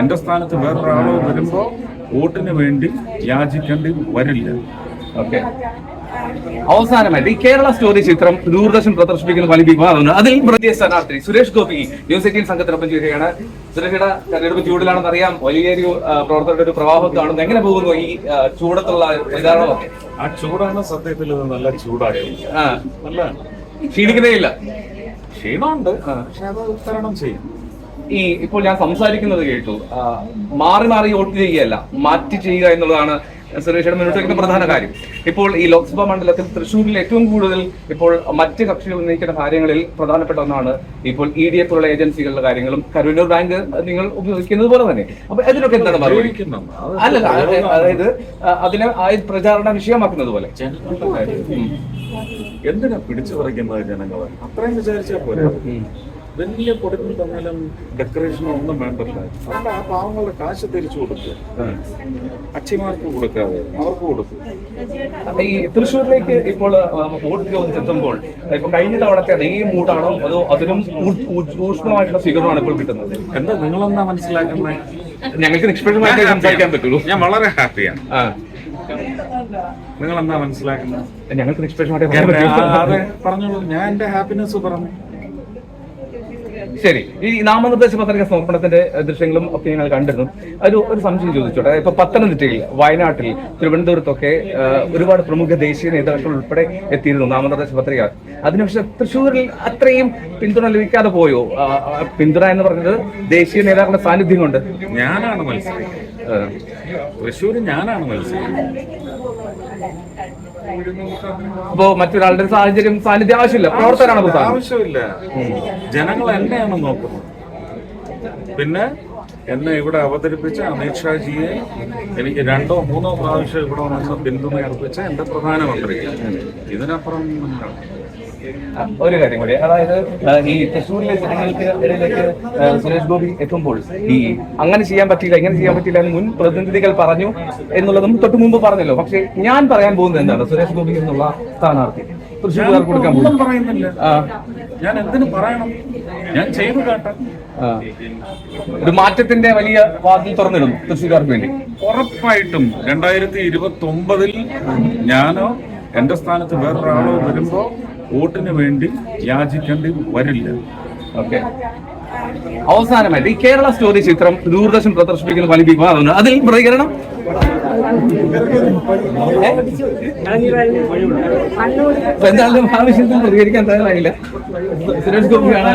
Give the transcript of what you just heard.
എന്റെ സ്ഥാനത്ത് വേറൊരാളോ വരുമ്പോൾ വോട്ടിന് വേണ്ടി യാചിക്കേണ്ടി വരില്ല. ഓക്കെ. അവസാനമായിട്ട് ഈ കേരള സ്റ്റോറി ചിത്രം ദൂരദർശൻ പ്രദർശിപ്പിക്കുന്ന വലിയ വിവാദമാണ് അതിൽ പ്രതിയെ സ്ഥാനാർത്ഥി സുരേഷ് ഗോപി ന്യൂസ് എയ്റ്റീൻ സംഘത്തിനൊപ്പം ചേരുകയാണ്. സുരേഷയുടെ തെരഞ്ഞെടുപ്പ് ചൂടിലാണെന്ന് അറിയാം വലിയൊരു പ്രവർത്തകരുടെ ഒരു പ്രവാഹം കാണുന്നു. എങ്ങനെ പോകുന്നു ഈ ചൂടത്തുള്ള പ്രചാരണമൊക്കെ? ആ ചൂടാണ് സത്യത്തിൽ നല്ല ചൂടായി ക്ഷീണിക്കുന്നേ ഇല്ല. ക്ഷീണമുണ്ട്. പക്ഷെ അത് തരണം ചെയ്യും. ഈ ഇപ്പോൾ ഞാൻ സംസാരിക്കുന്നത് കേട്ടു. മാറി മാറി വോട്ട് ചെയ്യുകയല്ല മാറ്റി ചെയ്യുക എന്നുള്ളതാണ് സുരേഷയുടെ മുന്നോട്ട് വയ്ക്കുന്ന പ്രധാന കാര്യം. ഇപ്പോൾ ഈ ലോക്സഭാ മണ്ഡലത്തിൽ തൃശ്ശൂരിൽ ഏറ്റവും കൂടുതൽ ഇപ്പോൾ മറ്റ് കക്ഷികൾ ഉന്നയിക്കുന്ന കാര്യങ്ങളിൽ പ്രധാനപ്പെട്ട ഒന്നാണ് ഇപ്പോൾ ഇ ഡി എഫ് ഉള്ള ഏജൻസികളുടെ കാര്യങ്ങളും. കരുവന്നൂർ ബാങ്ക് നിങ്ങൾ ഉപയോഗിക്കുന്നത് പോലെ തന്നെ. അപ്പൊ അതിനൊക്കെ എന്താണ് മറുപടി? അത് അതായത് അതിനെ പ്രചാരണ വിഷയമാക്കുന്നത് പോലെ. എന്തിനാ പിടിച്ചു പറിക്കുന്നത് ജനങ്ങളെ? അത്രയും വിചാരിച്ചാൽ പോരാ. വലിയ കൊടുക്കൽ തന്നാലും ഡെക്കറേഷനോ ഒന്നും വേണ്ടല്ല. അതുകൊണ്ട് ആ പാവങ്ങളുടെ കാശ് തിരിച്ചു കൊടുക്കുക അച്ഛന്മാർക്ക് കൊടുക്കാതെ അവർക്ക് കൊടുക്കും. ഈ തൃശ്ശൂരിലേക്ക് ഇപ്പോൾ വോട്ട് ചോദിച്ചെത്തുമ്പോൾ ഇപ്പൊ കഴിഞ്ഞ തവണത്തെ അതേ മൂടാണോ അതോ അതിനും ഊഷ്മളമായിട്ടുള്ള സ്വീകരണമാണ് ഇപ്പോൾ കിട്ടുന്നത്? എന്താ നിങ്ങളെന്താ മനസ്സിലാക്കുന്നത് ഞങ്ങൾക്ക് നിഷ്പക്ഷമായിട്ട് സംസാരിക്കാൻ പറ്റുള്ളൂ. ഞാൻ വളരെ ഹാപ്പിയാണ് നിങ്ങൾ എന്താ മനസ്സിലാക്കുന്നത് ഞങ്ങൾക്ക് നിഷ്പക്ഷമായിട്ട് പറഞ്ഞോളൂ. ഞാൻ എന്റെ ഹാപ്പിനെസ് പറഞ്ഞു. ശരി. ഈ നാമനിർദ്ദേശ പത്രിക സമർപ്പണത്തിന്റെ ദൃശ്യങ്ങളും ഒക്കെ ഞങ്ങൾ കണ്ടിരുന്നു. ഒരു ഒരു സംശയം ചോദിച്ചോട്ടെ. ഇപ്പൊ പത്തനംതിട്ടയിൽ വയനാട്ടിൽ തിരുവനന്തപുരത്തൊക്കെ ഒരുപാട് പ്രമുഖ ദേശീയ നേതാക്കൾ ഉൾപ്പെടെ എത്തിയിരുന്നു നാമനിർദ്ദേശ പത്രിക. അതിനുശേഷം തൃശ്ശൂരിൽ അത്രയും പിന്തുണ ലഭിക്കാതെ പോയോ? പിന്തുണ എന്ന് പറഞ്ഞത് ദേശീയ നേതാക്കളുടെ സാന്നിധ്യം കൊണ്ട്. ഞാനാണ് മത്സരിക്കുന്നത്. തൃശ്ശൂർ ഞാനാണ് മത്സരിക്കുന്നത്. അപ്പോ മറ്റൊരാളുടെ സാഹചര്യം സാന്നിധ്യം ആവശ്യമില്ല. പ്രവർത്തനാണ് ആവശ്യമില്ല. ജനങ്ങൾ എന്നെയാണ് നോക്കുന്നത് പിന്നെ എന്നെ ഇവിടെ അവതരിപ്പിച്ച അമിത്ഷാജിയെ എനിക്ക് രണ്ടോ മൂന്നോ പ്രാവശ്യം ഇവിടെ വന്ന് പിന്തുണ അർപ്പിച്ച എന്റെ പ്രധാനമന്ത്രി. ഇതിനപ്പുറം ഒരു കാര്യം കൂടി. അതായത് ഈ തൃശ്ശൂരിലെ ജനങ്ങൾക്ക് ഇടയിലേക്ക് സുരേഷ് ഗോപി എത്തുമ്പോൾ ഈ അങ്ങനെ ചെയ്യാൻ പറ്റില്ല ഇങ്ങനെ ചെയ്യാൻ പറ്റില്ല എന്ന് മുൻ പ്രതിനിധികൾ പറഞ്ഞു എന്നുള്ളതും തൊട്ട് മുമ്പ് പറഞ്ഞല്ലോ. പക്ഷേ ഞാൻ പറയാൻ പോകുന്നത് എന്താണ്? സുരേഷ് ഗോപി എന്നുള്ള സ്ഥാനാർത്ഥി. തൃശ്ശൂർ കൊടുക്കാൻ പോകുന്നു. പറയുന്നില്ല. ഞാൻ എന്തിനു പറയണം? ഞാൻ ചെയ്തു കാട്ടാം. ഒരു മാറ്റത്തിന്റെ വലിയ വാതിൽ തുറന്നിടും തൃശ്ശൂർകാർക്ക് വേണ്ടി. ഉറപ്പായിട്ടും രണ്ടായിരത്തി ഇരുപത്തി ഒമ്പതിൽ ഞാനോ എന്റെ സ്ഥാനത്ത് വേറൊരാളോ വരുമ്പോ വോട്ടിന് വേണ്ടി യാചിക്കേണ്ടി വരില്ല. ഓക്കെ അവസാനമായിട്ട് ഈ കേരള സ്റ്റോറി ചിത്രം ദൂരദർശൻ പ്രദർശിപ്പിക്കുന്ന വലിയ വിവാദമാണ് അതിൽ പ്രതികരണം? എന്തായാലും ആവശ്യത്തിൽ പ്രതികരിക്കാൻ തയ്യാറായില്ല. സുരേഷ് ഗോപിയാണ്